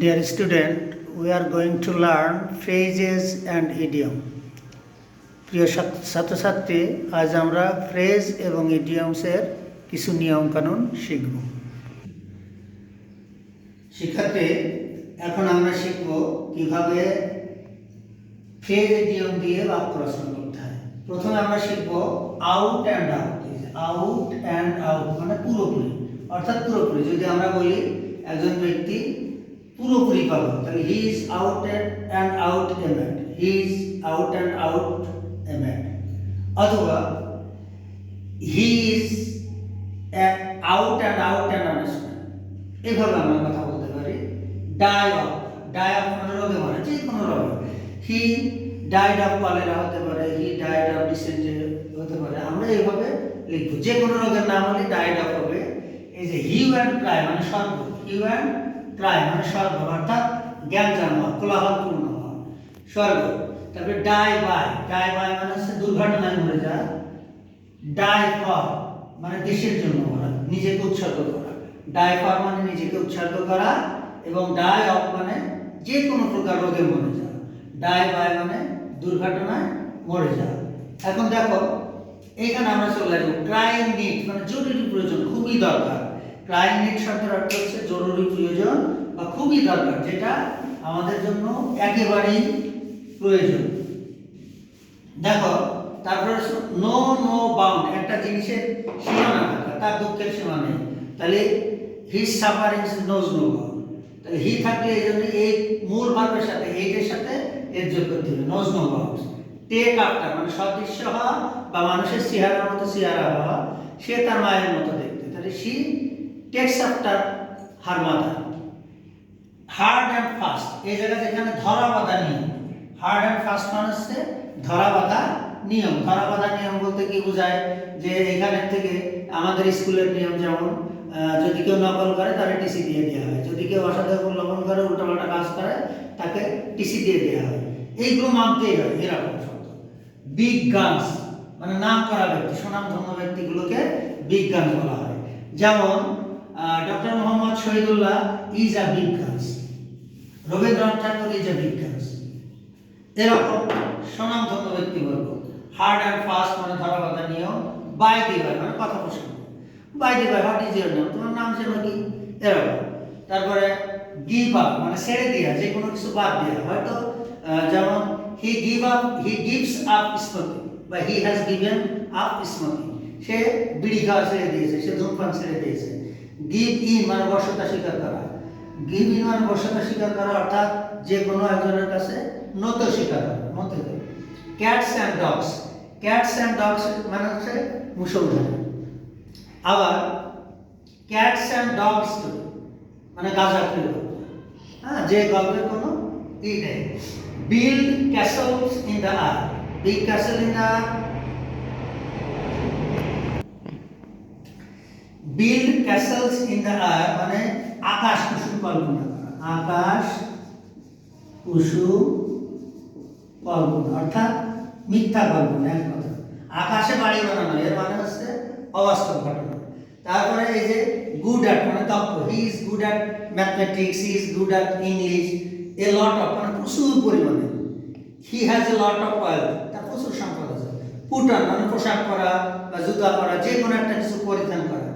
Dear student, we are going to learn phrases and idiom. প্রিয় ছাত্র- ছাত্রছাত্রী আজ আমরা ফ্রেজ এবং ইডিয়মসের কিছু নিয়ম কানুন শিখব। শিক্ষার্থী এখন আমরা শিখব কীভাবে ফ্রেজ ইডিয়ম দিয়ে বাক্য রচনা করতে হয়। প্রথমে আমরা শিখব out and out out and out মানে পুরোপুরি অর্থাৎ পুরোপুরি। যদি আমরা বলি একজন ব্যক্তি পুরোপুরি পাবো। তাহলে he is out and out a mat he is out and out a mat অথবা he is out and out and understand এইভাবে আমরা কথা বলতে পারি। ডাই অফ ডাই অফ মানে রোগে মারা, যে কোনো রোগে। হি ডাইড অফ কলেরা হতে পারে হি ডাইড অফ ডিসেন্ট্রি হতে পারে। আমরা এইভাবে লিখব। যে কোনো রোগের নাম হলে ডাইড অফ হবে। এই যে হিউ অ্যান্ড ক্রাই মানে স্বর্গ হিউ অ্যান্ড ক্রাই মানে স্বর্গ, অর্থাৎ জ্ঞান জানা কোলাহলপূর্ণ স্বর্গ, তারপরে ডাই বাই ডাই বাই মানে হচ্ছে দুর্ঘটনায় মরে যায় ডাই ফর মানে দেশের জন্য করা, নিজেকে উৎসর্গ করা। ডাই ফর মানে নিজেকে উৎসর্গ করা এবং ডাই অফ মানে যে কোনো প্রকার রোগে মরে যাওয়া। ডাই বাই মানে দুর্ঘটনায় মরে যাওয়া। এখন দেখো, এখানে আমরা চলে আসব ক্রাইম নিড মানে জরুরি প্রয়োজন খুবই দরকার। ক্রাইম নিড শব্দের অর্থ হচ্ছে জরুরি প্রয়োজন বা খুবই দরকার, যেটা আমাদের জন্য একেবারেই প্রয়োজন। দেখো, তারপরে নো নো বাউন্ড একটা জিনিসের সীমানা থাকা, তার দুঃখের সীমা নেই। তাহলে his suffering knows no bound তাহলে হি থাকলে এই জন্য এই মূল ভাবের সাথে এইটের সাথে এর যোগ করতে হবে knows no bound take after মানে সদৃশ্য হওয়া বা মানুষের চেহারার মতো চেহারা হওয়া, সে তার মায়ের মতো দেখতে। তাহলে she takes after her mother hard and fast এই জায়গা এখানে ধরা বাঁধা নিয়ম। হার্ড অ্যান্ড ফাস্ট মানে হচ্ছে ধরা বাঁধা নিয়ম। ধরা বাঁধা নিয়ম বলতে কি বোঝায়? যে এখানের থেকে আমাদের স্কুলের নিয়ম যেমন যদি কেউ নকল করে তাহলে টিসি দিয়ে দেওয়া হয়। যদি কেউ অসাধু উল্লঙ্ঘন করে, উল্টোপাল্টা কাজ করে, তাকে টিসি দিয়ে দেওয়া হয়। এইগুলো মানতেই হয় এরকম শব্দ। বিগ গানস মানে নাম করা ব্যক্তি, সুনামধন্য ব্যক্তিগুলোকে বিজ্ঞান বলা হয়। যেমন doctor Mohammad Shahidullah is a big guns guns এরকম ব্যক্তিবর্গ। হার্ড অ্যান্ড ফাস্ট মানে নিয়ম বাই দি বাই মানে কথা প্রসঙ্গ by the by what is your নাম তোমার নাম ছিল কি? এরকম। তারপরে গিভ আপ মানে ছেড়ে দেওয়া যে কোনো কিছু বাদ দেওয়া হয়তো যেমন he give up he gives up smoking বা he has given up smoking সে বিড়ি খাওয়া ছেড়ে দিয়েছে, সে ধূমপান ছেড়ে দিয়েছে। গিভ ইন মানে বর্ষতা স্বীকার করা। গিভ ইন বর্ষতা স্বীকার করা, অর্থাৎ যে কোনো একজনের কাছে নত স্বীকার করা cats and dogs cats and dogs মানে হচ্ছে মুসলমান। আবার ক্যাটস অ্যান্ড ডগস মানে গাঁজা হ্যাঁ যে গল্পের কোনো ই নেই। Build castles in the air big castle in the build castles in the air মানে আকাশ কুসুম কল্পনা আকাশ কুসুম কল্পনা অর্থাৎ মিথ্যা কল্পনা, এক কথা। আকাশে বাড়ি বানানো, এর মানে হচ্ছে অবাস্তব ঘটনা। তারপরে এই যে গুড অ্যাট মানে দক্ষ he is good at mathematics he is good at English a lot of মানে প্রচুর পরিমাণে। He has a lot of wealth তার প্রচুর সম্পদ আছে। পুট অন মানে পোশাক পরা বা জুতা পরা যে কোনো একটা কিছু পরিধান করা।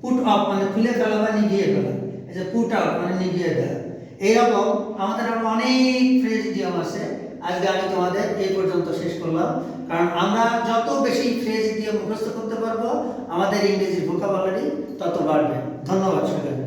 পুট অফ মানে খুলে ফেলা বা নিভিয়ে ফেলা। যে পুট আউট মানে নিভিয়ে দেওয়া এইরকম আমাদের আরও অনেক ফ্রেজ ইডিয়ম আছে। আজকে আমি তোমাদের, এই পর্যন্ত শেষ করলাম। কারণ আমরা যত বেশি ফ্রেজ দিয়ে মুখস্থ করতে পারব, আমাদের ইংরেজি ভোকাবুলারি তত বাড়বে। ধন্যবাদ সবাই